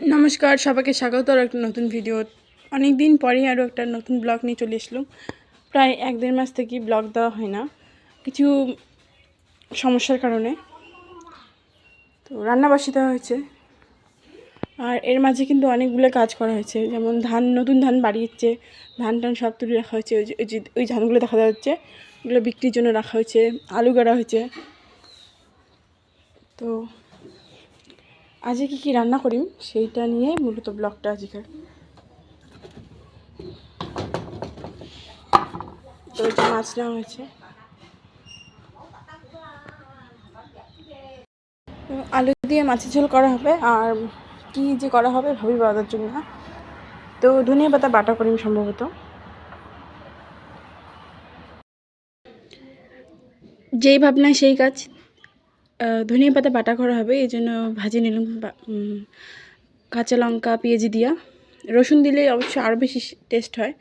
নমস্কার, সবাইকে স্বাগত। আর একটা নতুন ভিডিও অনেক দিন পরেই আরও একটা নতুন ব্লগ নিয়ে চলে এসলাম। প্রায় এক দেড় মাস থেকে ব্লগ দেওয়া হয় না। কিছু সমস্যার কারণে। তো রান্না বসিয়ে দেওয়া হয়েছে। আর এর মাঝে কিন্তু অনেকগুলো কাজ করা হয়েছে। যেমন ধান, নতুন ধান বাড়িয়েছে ধান টান সব তুলে রাখা হয়েছে। ওই যে, ওই ধানগুলো দেখা যাচ্ছে। ওগুলো বিক্রির জন্য রাখা হয়েছে। আলু গাড়া হয়েছে। তো আজকে কী কী রান্না করি সেইটা নিয়ে মূলত ব্লগটা আজকে। তো যে মাছ নেওয়া হয়েছে। আলু দিয়ে মাছের ঝোল করা হবে। আর কি যে করা হবে ভাবি বাদার জন্য। তো ধনিয়া পাতা বাটা করিম সম্ভবত। যেই ভাবনা সেই কাজ ধনিয়া পাতা বাটা করা হবে, এই জন্য ভাজি নিলাম কাঁচা লঙ্কা, পেঁয়াজি দিয়া। রসুন দিলে অবশ্য আরও বেশি টেস্ট হয়।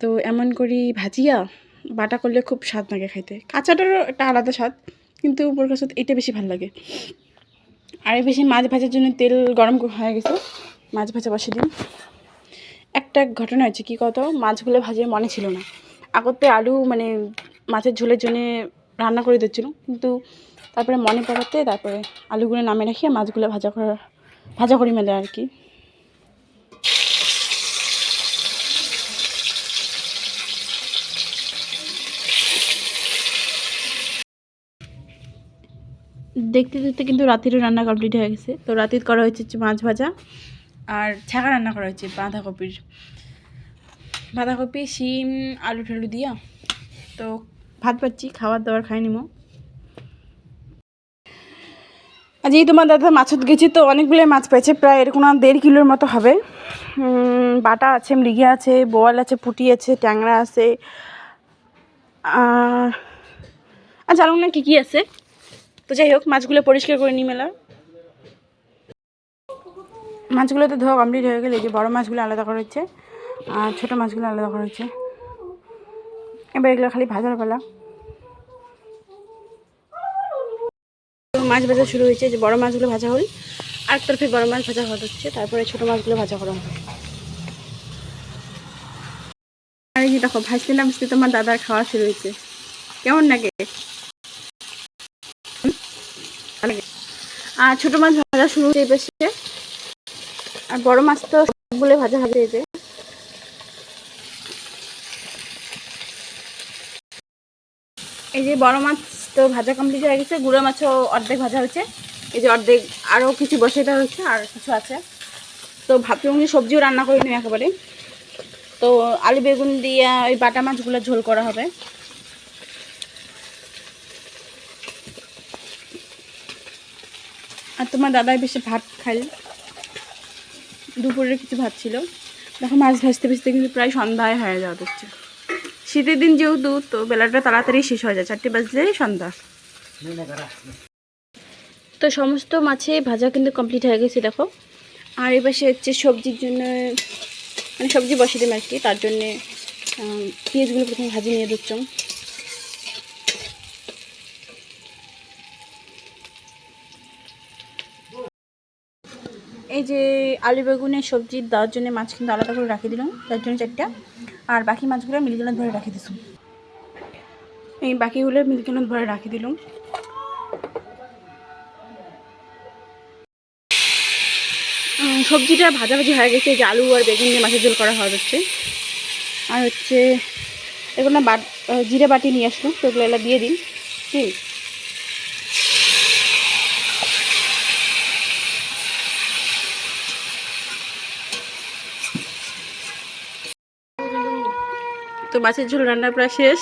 তো এমন করি ভাজিয়া, বাটা করলে খুব স্বাদ লাগে খাইতে। কাঁচাটারও একটা আলাদা স্বাদ, কিন্তু ওর কাছে এটা বেশি ভালো লাগে। আর বেশি মাছ ভাজার জন্য তেল গরম হয়ে গেছে, মাছ ভাজা বসে দিন। একটা ঘটনা হয়েছে, কী কত? মাছগুলো ভাজে মনে ছিল না। আগতে আলু মানে মাছের ঝোলের জন্য রান্না করে দিচ্ছিল কিন্তু তারপরে মনে পড়াতে তারপরে আলুগুলো নামে রাখিয়ে মাছগুলো ভাজা করা, ভাজা করি মেলে আর কি। দেখতে দেখতে কিন্তু রাতেরও রান্না কমপ্লিট হয়ে গেছে। তো রাতের করা হয়েছে মাছ ভাজা আর ছাঁকা রান্না করা হয়েছে বাঁধাকপির। বাঁধাকপি, শিম আলু টালু দিয়া। তো ভাত পাচ্ছি খাবার দাবার খাই নিমো। আজ এই তোমার দাদা মাছত গেছি তো, অনেকগুলোই মাছ পেয়েছে, প্রায় এরকম দেড় কিলোর মতো হবে। বাটা আছে, মৃগি আছে, বোয়াল আছে, পুঁটি আছে, ট্যাংরা আছে। আর জানো না কী কী আছে? তো যাই হোক, মাছগুলো পরিষ্কার করে নিই মেলা। মাছগুলো তো ধোয়া কমপ্লিট হয়ে গেলে যে বড়ো মাছগুলো আলাদা করা হচ্ছে, আর ছোটো মাছগুলো আলাদা করা হচ্ছে। এবার এগুলো খালি ভাজার পালা। মাছ ভাজা শুরু হয়েছে, যে বড় মাছগুলো ভাজা হল আর তরফে বড় মাছ ভাজা হতে হচ্ছে, তারপরে ছোটো মাছগুলো ভাজা করা হবে। আর এই দেখো, ভাজতে না তোমার দাদার খাওয়া শুরু হয়েছে। কেমন লাগে। আর ছোট মাছ ভাজা শুরু হয়ে এই আর বড় মাছ তো সবগুলো ভাজা হবে এই এই যে বড় মাছ তো ভাজা কমপ্লিট হয়ে গেছে, গুঁড়ো মাছও অর্ধেক ভাজা হয়েছে। এই যে অর্ধেক আরও কিছু বসে দেওয়া হয়েছে, আর কিছু আছে। তো ভাবছিলাম যে সবজিও রান্না করে নিই একেবারে। তো আলু বেগুন দিয়ে ওই বাটা মাছগুলো ঝোল করা হবে। আর তোমার দাদাই বেশি ভাত খাই দুপুরের কিছু ভাত ছিল। দেখো মাছ ভাজতে ভাজতে কিন্তু প্রায় সন্ধ্যায় হয়ে যাওয়া হচ্ছে শীতের দিন যেহেতু, তো বেলাটা তাড়াতাড়ি শেষ হয়ে যায়। চারটে বাজলেই সন্ধ্যা। তো সমস্ত মাছে ভাজা কিন্তু কমপ্লিট হয়ে গেছে, দেখো। আর এই পাশে হচ্ছে সবজির জন্য মানে সবজি বসিয়ে দিলাম আর কি। তার জন্যে পেঁয়াজগুলো প্রথমে ভাজি নিয়ে দিচ্ছ এই যে আলু বেগুনের সবজি দেওয়ার জন্য মাছ কিন্তু আলাদা করে রাখি দিলাম। তার জন্য চারটা। আর বাকি মাছগুলো মিলগুলো ধরে রাখি দিলাম এই বাকিগুলো মিলগুলো ধরে রাখি দিলাম। সবজিটা ভাজাভাজি হয়ে গেছে যে আলু আর বেগুন দিয়ে মাছের ঝোল করা হওয়া যাচ্ছে। আর হচ্ছে, এগুলো জিরে বাটি নিয়ে আসলো, তো এগুলো দিয়ে দিন। কি তো মাছের ঝোল রান্না প্রায় শেষ।